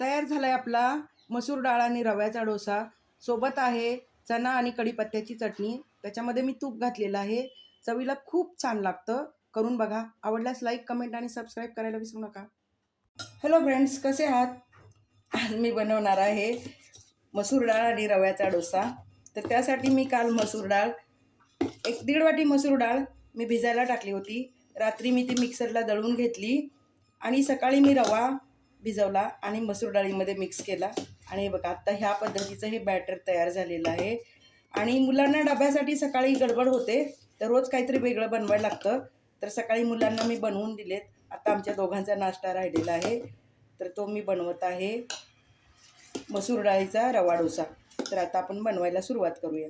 तयार झाला आहे आपला मसूर डाळ आणि रव्याचा डोसा. सोबत आहे चणा आणि कढीपत्त्याची चटणी. त्याच्यामध्ये मी तूप घातलेलं आहे. चवीला खूप छान लागतं. करून बघा. आवडल्यास लाईक कमेंट आणि सबस्क्राईब करायला विसरू नका. हॅलो फ्रेंड्स कसे आहात? आज मी बनवणार आहे मसूर डाळ आणि रव्याचा डोसा. तर त्यासाठी मी काल मसूर डाळ एक दीड वाटी मसूर डाळ मी भिजायला टाकली होती. रात्री मी ती मिक्सरला दळून घेतली. आणि सकाळी मी रवा भिजवला आणि मसूर डाळीमध्ये मिक्स केला. आणि हे बघा आत्ता ह्या पद्धतीचं हे बॅटर तयार झालेलं आहे. आणि मुलांना डब्यासाठी सकाळी गडबड होते तर रोज काहीतरी वेगळं बनवायला लागतं. तर सकाळी मुलांना मी बनवून दिलेत. आता आमच्या दोघांचा नाश्ता राहिलेला आहे. तर तो मी बनवत आहे. मसूर डाळीचा रवा डोसा. तर आता आपण बनवायला सुरुवात करूया.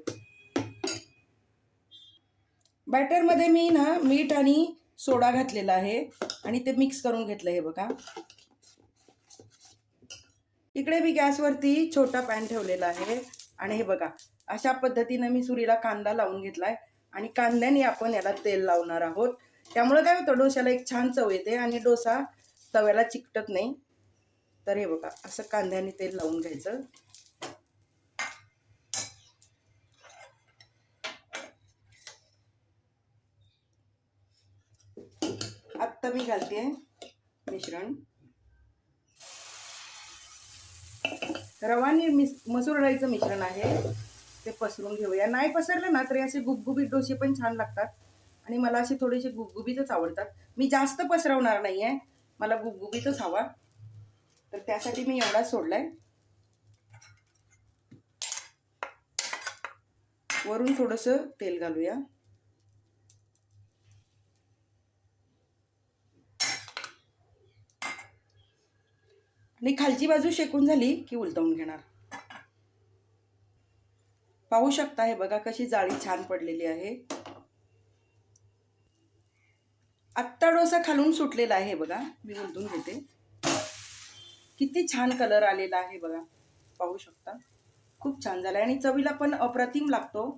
बॅटरमध्ये मी ना मीठ आणि सोडा घातलेला आहे. आणि ते मिक्स करून घेतलं हे बघा. इकडे मी गॅसवरती छोटा पॅन ठेवलेला आहे. आणि हे बघा अशा पद्धतीनं मी सुरीला कांदा लावून घेतलाय. आणि कांद्याने आपण याला तेल लावणार आहोत. त्यामुळे काय होतं डोश्याला एक छान चव येते आणि डोसा तव्याला चिकटत नाही. तर हे बघा असं कांद्याने तेल लावून घ्यायचं. आत्ता मी घालते मिश्रण. रवानी मिस मसूर डाळीचं मिश्रण आहे. ते पसरून घेऊया. नाही पसरलं ना तरी असे गुबगुबीत डोसे पण छान लागतात. आणि मला असे थोडेसे गुबगुबीतच आवडतात. मी जास्त पसरवणार नाही आहे मला गुबगुबीतच हवा. तर त्यासाठी मी एवढा सोडलाय. वरून थोडंसं तेल घालूया. आणि खालची बाजू शेकून झाली की उलटवून घेणार. पाहू शकता हे बघा कशी जाळी छान पडलेली आहे. आत्ता डोसा खालून सुटलेला आहे बघा. मी उलटून घेते. किती छान कलर आलेला आहे बघा. पाहू शकता. खूप छान झाला आणि चवीला पण अप्रतिम लागतो.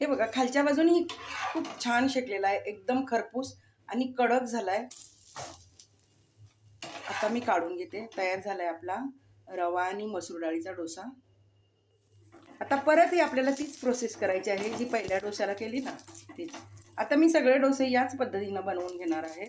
हे बघा खालच्या बाजूने खूप छान शेकलेला आहे. एकदम खरपूस आणि कडक झाला आहे आता मी काढून घेते. तयार झालाय आपला रवा आणि मसूर डाळीचा डोसा. आता परतही आपल्याला तीच प्रोसेस करायची आहे जी पहिल्या डोशाला केली ना तीच. आता मी सगळे डोसे याच पद्धतीनं बनवून घेणार आहे.